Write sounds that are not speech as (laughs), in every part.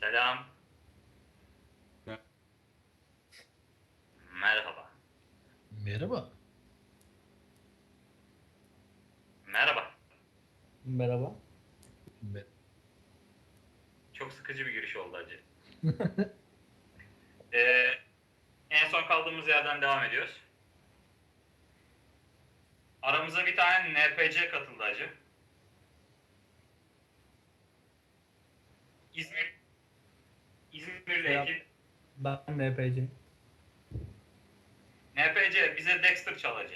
Selam. Merhaba. Merhaba. Merhaba. Merhaba. Me- Çok sıkıcı bir giriş oldu acı. (laughs) ee, en son kaldığımız yerden devam ediyoruz. Aramıza bir tane NPC katıldı acı. İzmir Selam. ekip. Ben NPC. NPC bize Dexter çal acı.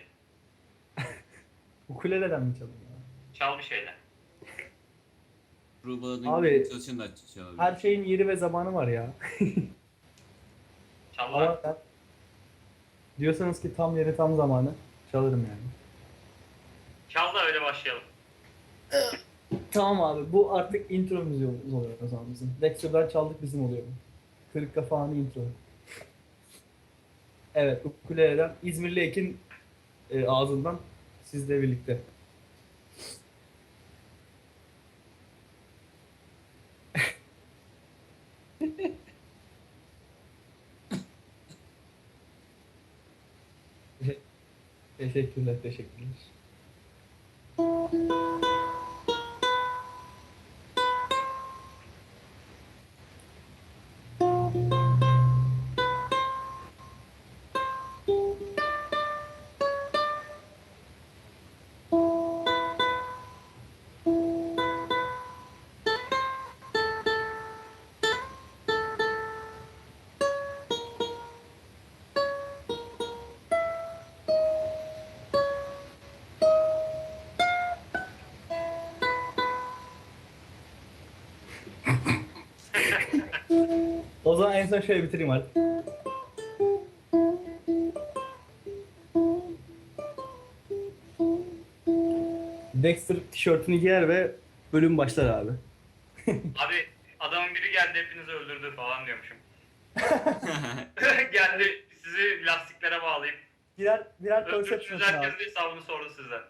Ukuleleden (laughs) mi çalıyor? Çal bir. Ruhbalanın Abi, çalışın da çalabilir. Her şeyin yeri ve zamanı var ya. (laughs) Çal lan. Ama diyorsanız ki tam yeri tam zamanı çalarım yani. Çal da öyle başlayalım. Tamam abi bu artık intro müziğimiz oluyor o zaman bizim. Dexter'dan çaldık bizim oluyor. Kırık kafani intro. Evet ukuleleden İzmirli Ekin e, ağzından sizle birlikte. (laughs) teşekkürler, teşekkürler. O zaman en son şöyle bitireyim artık. Dexter tişörtünü giyer ve bölüm başlar abi. (laughs) Abi adamın biri geldi hepinizi öldürdü falan diyormuşum. (laughs) (laughs) geldi sizi lastiklere bağlayıp Birer, birer perception abi. herkesin hesabını sordu sizden.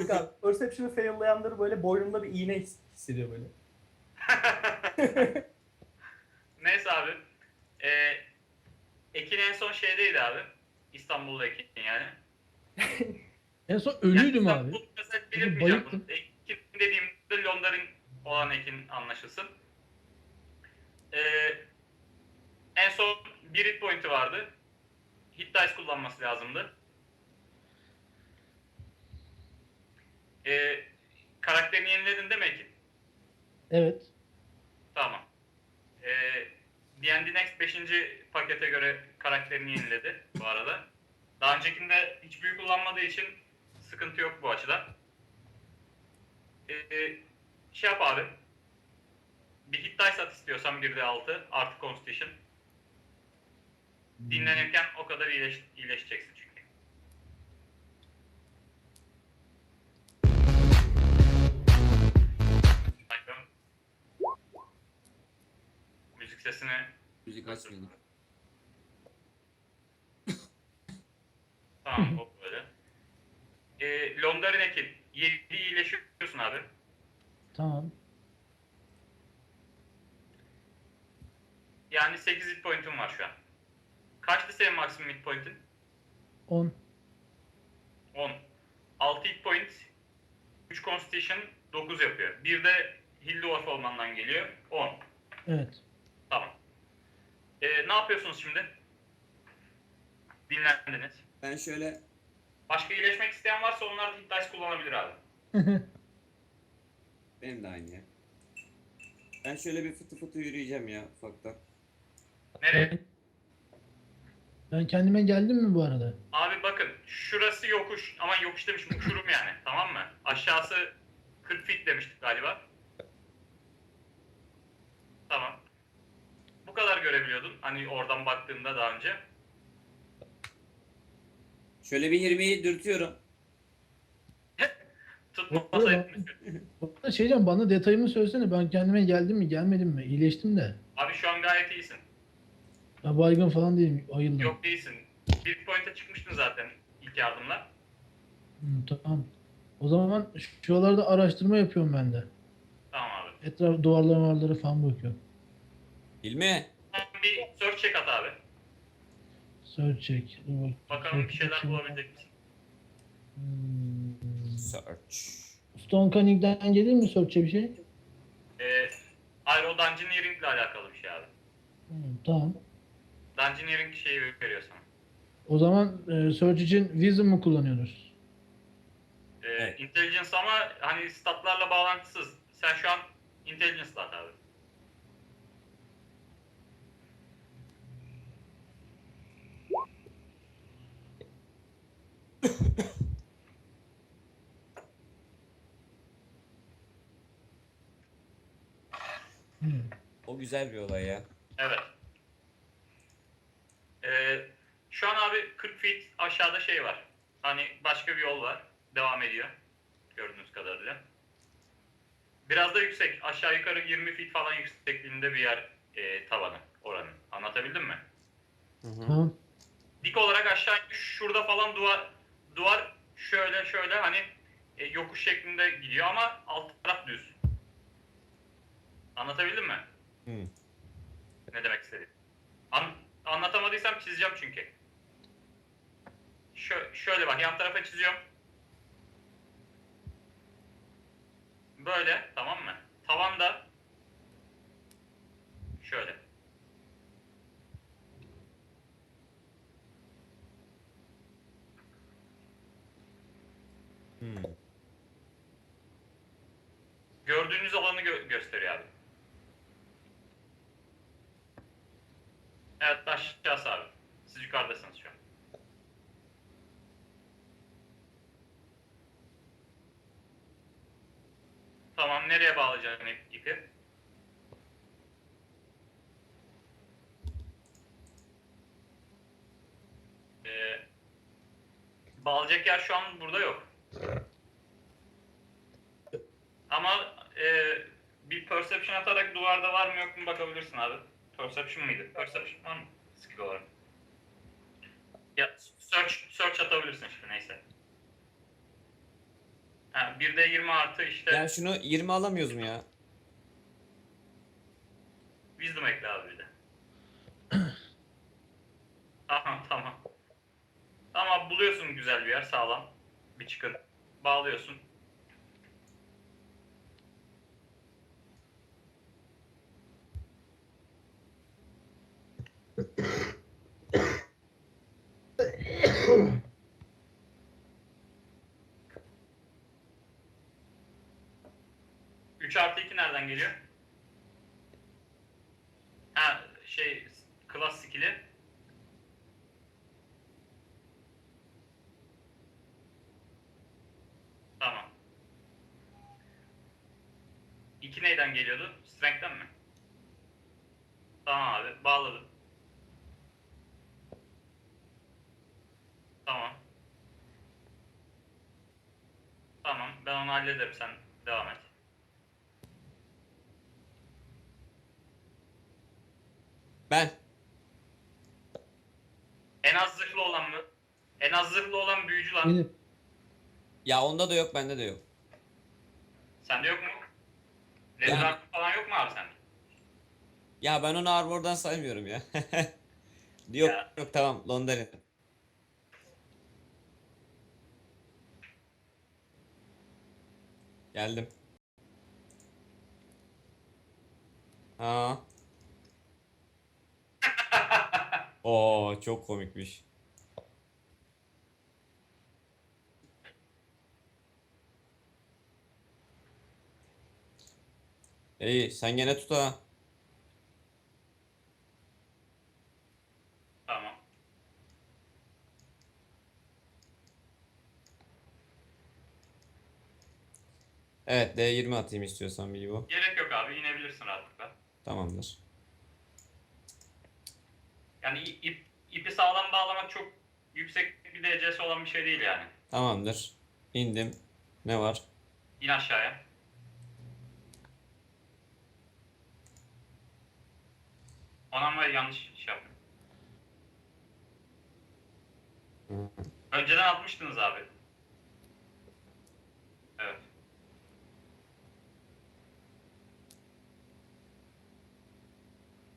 Yok abi. Perception'ı fail'layanları böyle boynunda bir iğne his- hissediyor böyle. Neyse abi. Ee, Ekin en son şeydeydi abi. İstanbul'da Ekin yani. (laughs) En son ölüydüm Yani abi. Bu mesela belirtmeyeceğim. Ekin dediğimde Londra'nın olan Ekin anlaşılsın. Ee, en son bir hit point'i vardı. Hit dice kullanması lazımdı. Ee, karakterini yeniledin değil mi Ekin? Evet. D&D Next 5. pakete göre karakterini yeniledi bu arada. Daha öncekinde hiç büyü kullanmadığı için sıkıntı yok bu açıdan. Ee, şey yap abi. Bir hit dice at istiyorsan 1'de 6 artı constitution. Dinlenirken o kadar iyileş, iyileşeceksin çünkü. Müzik sesini Müzik açmayalım. Tamam o böyle. Ee, Londra'nın ekin. 7 iyileşiyorsun abi. Tamam. Yani 8 hit point'un var şu an. Kaçtı senin maksimum hit point'in? 10. 10. 6 hit point, 3 constitution, 9 yapıyor. Bir de Hill Dwarf olmandan geliyor. 10. Evet. Tamam. Ee, ne yapıyorsunuz şimdi? Dinlendiniz. Ben şöyle Başka iyileşmek isteyen varsa onlar da hit dice kullanabilir abi. (laughs) benim de aynı ya. Ben şöyle bir fıtı fıtı yürüyeceğim ya ufaktan. Nereye? Ben kendime geldim mi bu arada? Abi bakın şurası yokuş ama yokuş demişim uçurum yani (laughs) tamam mı? Aşağısı 40 feet demiştik galiba. Tamam. Bu kadar görebiliyordun hani oradan baktığında daha önce. Şöyle bir 20'yi dürtüyorum. (laughs) Tutmasa Yok, etmiş. Bu arada şey diyeceğim bana detayımı söylesene ben kendime geldim mi gelmedim mi? İyileştim de. Abi şu an gayet iyisin. Ben baygın falan değilim. Ayıldım. Yok değilsin. Bir point'e çıkmıştın zaten ilk yardımla. Hı, tamam. O zaman şuralarda araştırma yapıyorum ben de. Tamam abi. Etraf duvarlara duvarlara falan bakıyorum. Hilmi. Bir search check at abi. Search check. Dur bak. Bakalım bir şeyler bulabilecek misin? Hmm. Search. Stone Cunning'den gelir mi search'e bir şey? Ee, Aero Dungeoneering ile alakalı bir şey abi. Hmm, tamam. Dungeoneering şeyi veriyor sana. O zaman e, search için Wisdom mu kullanıyoruz? Ee, Evet. Intelligence ama hani statlarla bağlantısız. Sen şu an Intelligence stat abi. O güzel bir olay ya. Evet. Ee, şu an abi 40 feet aşağıda şey var. Hani başka bir yol var. Devam ediyor. Gördüğünüz kadarıyla. Biraz da yüksek. Aşağı yukarı 20 feet falan yüksekliğinde bir yer e, tavanı oranın. Anlatabildim mi? Hı hı. Tamam. Dik olarak aşağı şurada falan duvar duvar şöyle şöyle hani e, yokuş şeklinde gidiyor ama alt taraf düz. Anlatabildim mi? Hı. Ne demek istediğim. An- anlatamadıysam çizeceğim çünkü. Şö- şöyle bak yan tarafa çiziyorum. Böyle tamam mı? Tavan da şöyle. Hı. Gördüğünüz alanı gö- gösteriyor abi. Evet aşağısı abi. Siz yukarıdasınız şu an. Tamam nereye bağlayacaksın ip- ipi? Ee, yer şu an burada yok. Ama e, bir perception atarak duvarda var mı yok mu bakabilirsin abi. Perception mıydı? Perception var mı? Skill olarak. Ya search, search atabilirsin işte neyse. Ha, bir de 20 artı işte Ya şunu 20 alamıyoruz mu ya? wisdom ekle abi bir de. tamam tamam. Tamam buluyorsun güzel bir yer sağlam. Bir çıkın. Bağlıyorsun. Üç artı 2 nereden geliyor? Ha şey class skill'i. Tamam. 2 neyden geliyordu? Strength'ten mi? Tamam abi bağladım. Tamam. Tamam ben onu hallederim sen devam et. Ben. En az zırhlı olan mı? En az zırhlı olan büyücü lan. Benim. Ya onda da yok bende de yok. Sende yok mu? Leather falan yok mu abi sende? Ya ben onu Arbor'dan saymıyorum ya. (laughs) yok Ya. yok tamam Londra'nın. Geldim. Ha. (laughs) Oo çok komikmiş. İyi sen gene tut ha. Tamam. Evet D20 atayım istiyorsan bir bu. Gerek yok abi inebilirsin rahatlıkla. Tamamdır. Yani ip, ipi sağlam bağlamak çok yüksek bir derecesi olan bir şey değil yani. Tamamdır. İndim. Ne var? İn aşağıya. Anam ve yanlış şey yaptım. Önceden atmıştınız abi. Evet.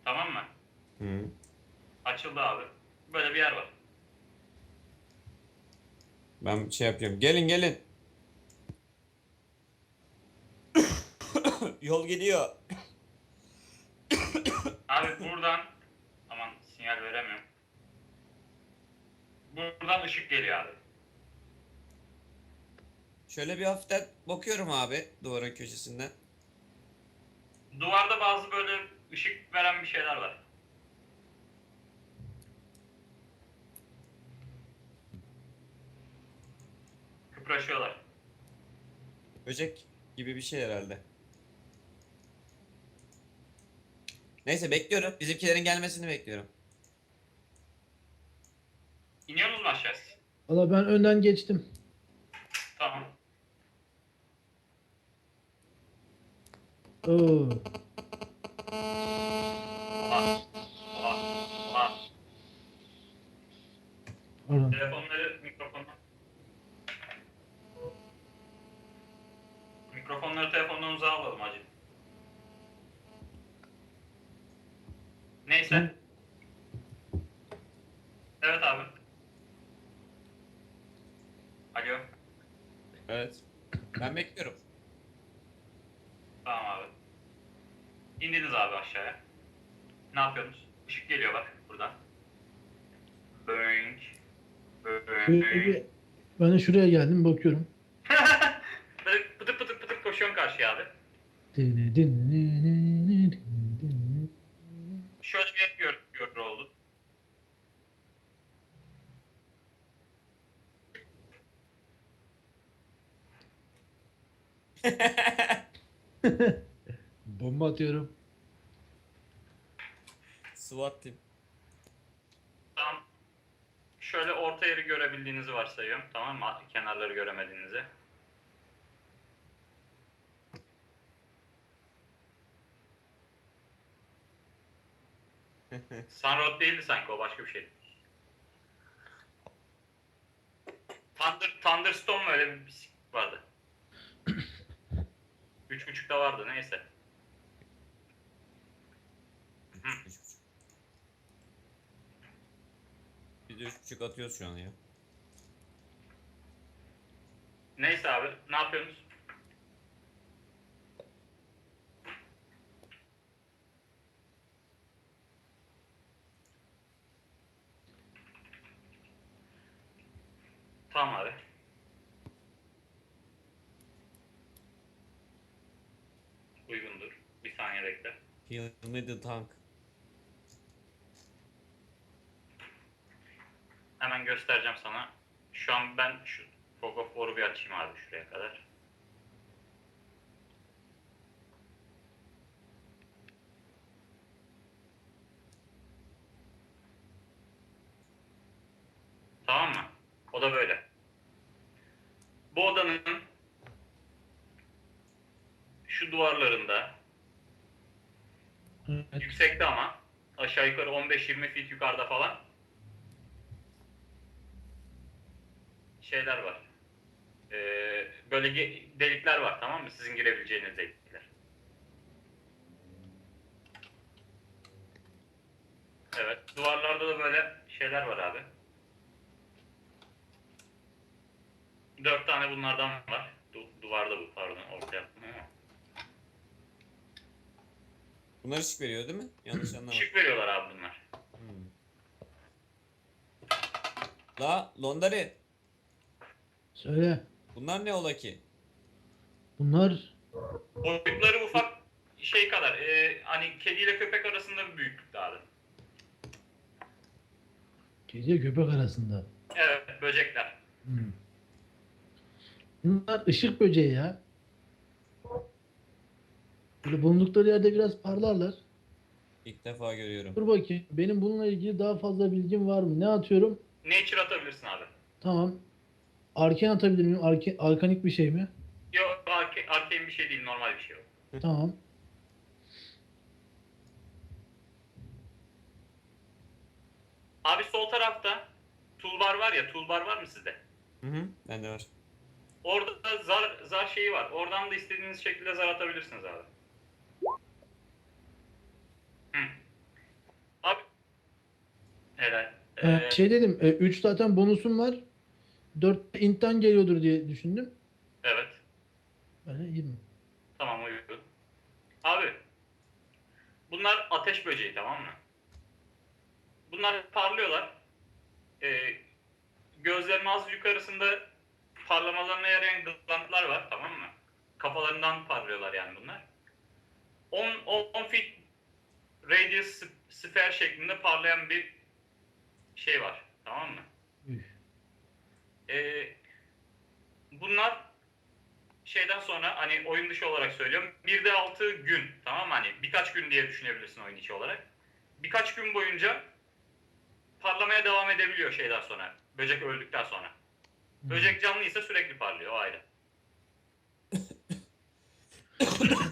Tamam mı? Hı. Açıldı abi. Böyle bir yer var. Ben şey yapıyorum. Gelin gelin. (coughs) Yol gidiyor. Abi buradan aman sinyal veremiyorum. Buradan ışık geliyor abi. Şöyle bir hafiften bakıyorum abi duvarın köşesinden. Duvarda bazı böyle ışık veren bir şeyler var. Kıpraşıyorlar. Böcek gibi bir şey herhalde. Neyse bekliyorum. Bizimkilerin gelmesini bekliyorum. İniyorsunuz mu aşağı siz? Valla ben önden geçtim. Tamam. Oo. Oha. Neyse. Evet abi. Alo. Evet. Ben bekliyorum. Tamam abi. İndiniz abi aşağıya. Ne yapıyorsunuz? Işık geliyor bak buradan. Böng. Böng. Ben de şuraya geldim bakıyorum. (laughs) Böyle pıtır pıtır pıtır koşuyorsun karşıya abi. Şöyle bir gör, gör oldu. (laughs) Bomba atıyorum. SWAT team. Tamam. Şöyle orta yeri görebildiğinizi varsayıyorum. Tamam mı? Kenarları göremediğinizi. (laughs) Sunroad değildi sanki o başka bir şey. Thunder, Thunderstorm öyle bir bisiklet vardı. (coughs) Üç buçukta vardı neyse. Hı. Biz de üç buçuk atıyoruz şu an ya. Neyse abi ne yapıyorsunuz? Tamam abi. Uygundur. Bir saniye bekle. Heal me tank. Hemen göstereceğim sana. Şu an ben şu Fog of War'u bir açayım abi şuraya kadar. Tamam mı? O da böyle. Bu odanın şu duvarlarında Evet. yüksekte ama aşağı yukarı 15-20 feet yukarıda falan şeyler var. Ee, böyle delikler var tamam mı? Sizin girebileceğiniz delikler. Evet. Duvarlarda da böyle şeyler var abi. Dört tane bunlardan var. Du- duvarda bu pardon ortaya. yaptım ama. Bunlar ışık veriyor değil mi? Yanlış anlamadım. Işık veriyorlar abi bunlar. Hmm. La Londari. Söyle. Bunlar ne ola ki? Bunlar Boyutları ufak şey kadar. e, hani kediyle köpek arasında bir büyüklükte abi. gece köpek arasında. Evet böcekler. Hmm. Bunlar ışık böceği ya. Böyle bulundukları yerde biraz parlarlar. İlk defa görüyorum. Dur bakayım. Benim bununla ilgili daha fazla bilgim var mı? Ne atıyorum? Nature atabilirsin abi. Tamam. Arken atabilir miyim? Arke, arkanik bir şey mi? Yok arke, arcane bir şey değil normal bir şey o. Tamam. Abi sol tarafta toolbar var ya toolbar var mı sizde? Hı hı. Bende var. Orada da zar, zar şeyi var. Oradan da istediğiniz şekilde zar atabilirsiniz abi. Hı. Ee, şey dedim 3 zaten bonusum var. 4 intan geliyordur diye düşündüm. Evet. Böyle 20. Tamam uygun. Abi. Bunlar ateş böceği tamam mı? Bunlar parlıyorlar. Ee, gözlerinin az yukarısında parlamalarına yarayan glandlar var tamam mı? Kafalarından parlıyorlar yani bunlar. 10, 10, 10 feet radius sphere şeklinde parlayan bir şey var tamam mı? Ee, bunlar şeyden sonra hani oyun dışı olarak söylüyorum. 1'de 6 gün tamam mı? Hani birkaç gün diye düşünebilirsin oyun içi olarak. Birkaç gün boyunca parlamaya devam edebiliyor şeyden sonra. Böcek öldükten sonra. Böcek canlıysa sürekli parlıyor o ayrı. (coughs)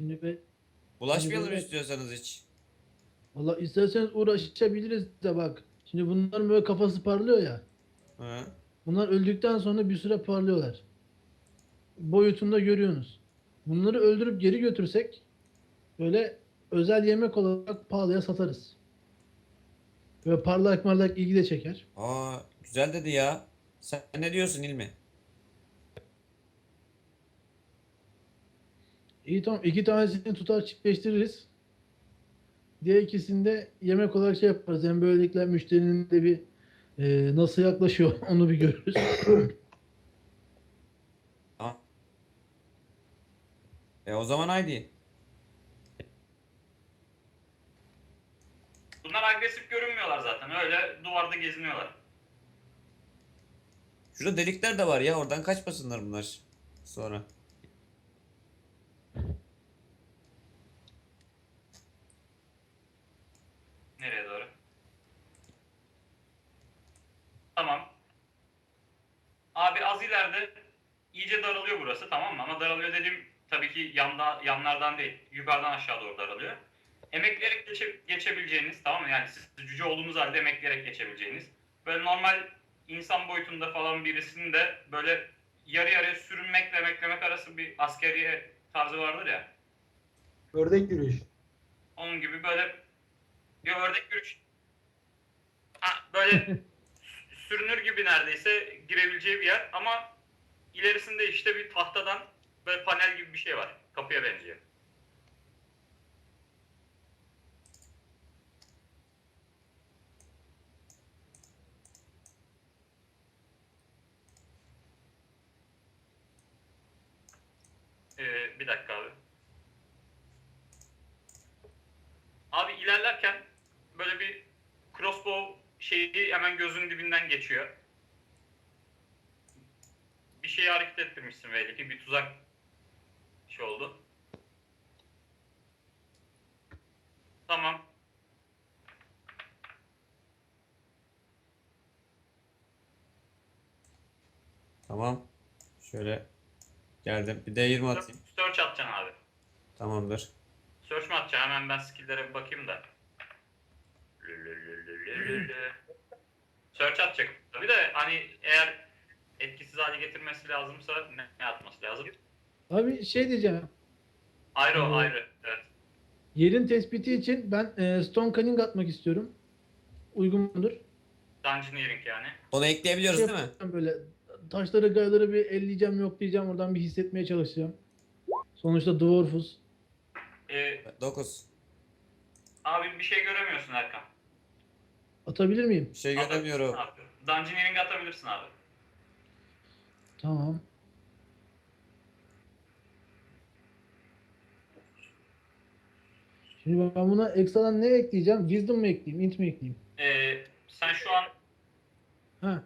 Şimdi be Bulaşmayalım böyle- istiyorsanız hiç. valla isterseniz uğraşabiliriz de bak. Şimdi bunların böyle kafası parlıyor ya. Hı. Bunlar öldükten sonra bir süre parlıyorlar. Boyutunda görüyorsunuz. Bunları öldürüp geri götürsek böyle özel yemek olarak pahalıya satarız. Böyle parlak parlak ilgi de çeker. Aa güzel dedi ya. Sen ne diyorsun İlmi? İyi tamam iki tanesini tutar çiftleştiririz. Diğer ikisini de yemek olarak şey yaparız. Yani böylelikle müşterinin de bir e, nasıl yaklaşıyor (laughs) onu bir görürüz. E o zaman haydi. Bunlar agresif görünmüyorlar zaten. Öyle duvarda geziniyorlar. Şurada delikler de var ya oradan kaçmasınlar bunlar. Sonra. Nereye doğru? Tamam. Abi az ileride iyice daralıyor burası tamam mı? Ama daralıyor dediğim tabii ki yanda, yanlardan değil. Yukarıdan aşağı doğru daralıyor. Emekleyerek geçe, geçebileceğiniz tamam mı? Yani siz cüce olduğunuz halde emekleyerek geçebileceğiniz. Böyle normal insan boyutunda falan birisinin de böyle yarı yarıya sürünmekle emeklemek arası bir askeriye tarzı vardır ya. Ördek yürüyüş. Onun gibi böyle bir ördek yürüyüş. Ha, böyle (laughs) sü- sürünür gibi neredeyse girebileceği bir yer ama ilerisinde işte bir tahtadan böyle panel gibi bir şey var. Kapıya benziyor. Ee, bir dakika abi. Abi ilerlerken böyle bir crossbow şeyi hemen gözünün dibinden geçiyor. Bir şeyi hareket ettirmişsin belli ki bir tuzak şey oldu. Tamam. Tamam. Şöyle geldim. Bir de 20 atayım. Search atacaksın abi. Tamamdır. Search mi atacaksın? Hemen ben skill'lere bir bakayım da. (laughs) Search atacak. Bir de hani eğer etkisiz hale getirmesi lazımsa ne, atması lazım? Abi şey diyeceğim. Ayrı o Hmm. ayrı. Evet. Yerin tespiti için ben e, Stone Cunning atmak istiyorum. Uygun mudur? Dungeoneering yani. Onu ekleyebiliyoruz Şey değil mi? yapacağım Böyle taşları gayaları bir elleyeceğim yok diyeceğim oradan bir hissetmeye çalışacağım. Sonuçta dwarfuz. Ee, 9. abi bir şey göremiyorsun Erkan. Atabilir miyim? Bir şey göremiyorum. Abi, Dungeoneering atabilirsin abi. Tamam. Şimdi ben buna ekstradan ne ekleyeceğim? Wisdom mı ekleyeyim? Int mi ekleyeyim? Ee, sen şu an Ha.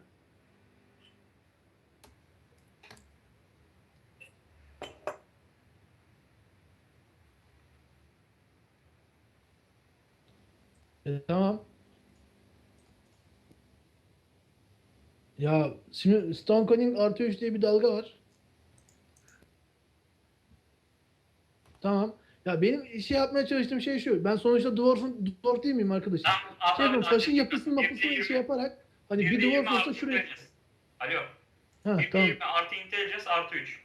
E, tamam. Ya şimdi Stone Cunning artı 3 diye bir dalga var. Tamam. Ya benim şey yapmaya çalıştığım şey şu. Ben sonuçta dwarf'un dwarf değil miyim arkadaşım? Tamam, Şey yapıyorum, taşın yapısını mapısını şey yaparak hani bir dwarf olsa şuraya... Alo. Ha Bir tamam. de artı intelligence artı 3.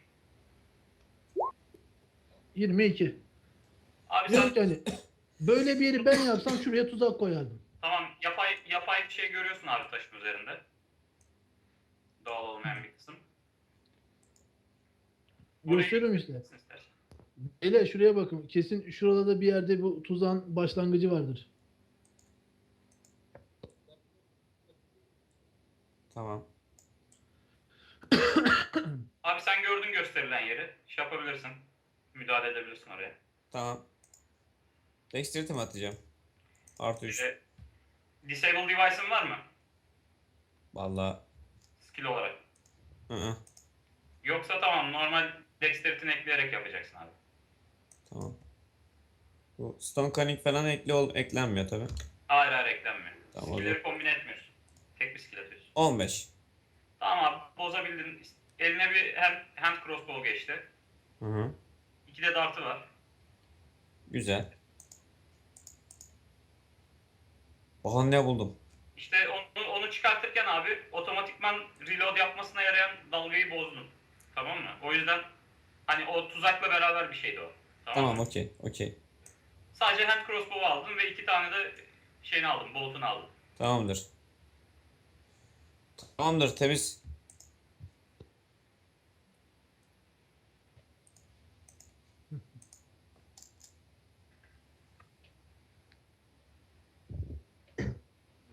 22. Abi sen ki hani Böyle bir yeri ben yapsam şuraya tuzak koyardım. Tamam yapay yapay bir şey görüyorsun abi taşın üzerinde. Doğal olmayan bir kısım. Gösteriyorum işte. Ele şuraya bakın. Kesin şurada da bir yerde bu tuzağın başlangıcı vardır. Tamam. (coughs) Abi sen gördün gösterilen yeri. Şey yapabilirsin. Müdahale edebilirsin oraya. Tamam. Dexterity mi atacağım? Artı 3. Ee, disable device'ın var mı? Vallahi. Skill olarak. Hı hı. Yoksa tamam normal dexterity'ni ekleyerek yapacaksın abi. Tamam. Bu stone cunning falan ekli ol eklenmiyor tabi. Hayır hayır eklenmiyor. Tamam, Skill'leri kombine etmiyorsun. Tek bir skill atıyorsun. 15. Tamam abi bozabildin. Eline bir hand, hand crossbow geçti. Hı hı. İki de dartı var. Güzel. Oha ne buldum? İşte onu, onu çıkartırken abi otomatikman reload yapmasına yarayan dalgayı bozdun. Tamam mı? O yüzden hani o tuzakla beraber bir şeydi o. Tamam, Tamam okey okey. Sadece hand crossbow aldın ve iki tane de şeyini aldın, boltunu aldın. Tamamdır. Tamamdır temiz.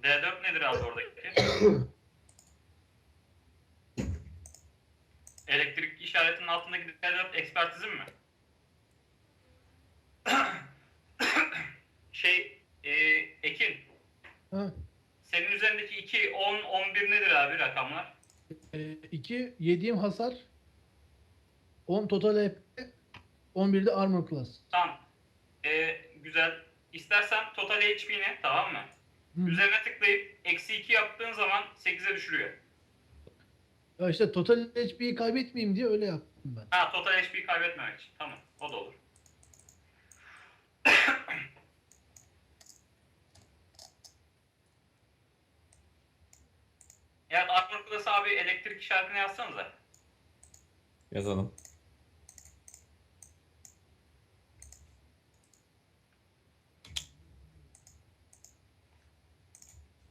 D4 nedir abi oradaki? (coughs) Elektrik işaretinin altındaki D4 ekspertizin mi? (coughs) şey, e, Ekin, Ha. senin üzerindeki 2, 10, 11 nedir abi rakamlar? 2 yediğim hasar 10 total HP 11 de armor class. Tamam. E, güzel. İstersen total HP'ni tamam mı? Üzerine tıklayıp eksi 2 yaptığın zaman 8'e düşürüyor. Ya işte total HP'yi kaybetmeyeyim diye öyle yaptım ben. Ha total HP kaybetmemek için. Tamam. O da olur. (coughs) Evet Class abi elektrik işaretini yazsanıza. Yazalım.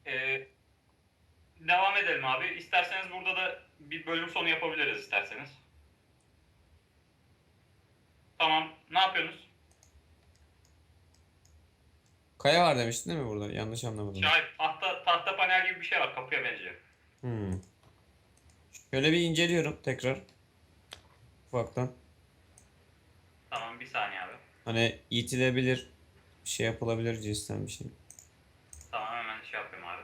Ee, devam edelim abi. İsterseniz burada da bir bölüm sonu yapabiliriz isterseniz. Tamam. Ne yapıyorsunuz? Kaya var demiştin değil mi burada? Yanlış anlamadım. Şahit tahta, tahta panel gibi bir şey var. Kapıya benziyor. Hmm. Şöyle bir inceliyorum tekrar. Ufaktan. Tamam bir saniye abi. Hani itilebilir, şey yapılabilir cinsten bir şey. Tamam hemen şey yapayım abi.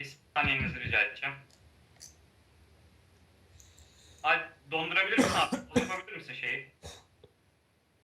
Bir saniyenizi rica edeceğim. Alp dondurabilir misin abi?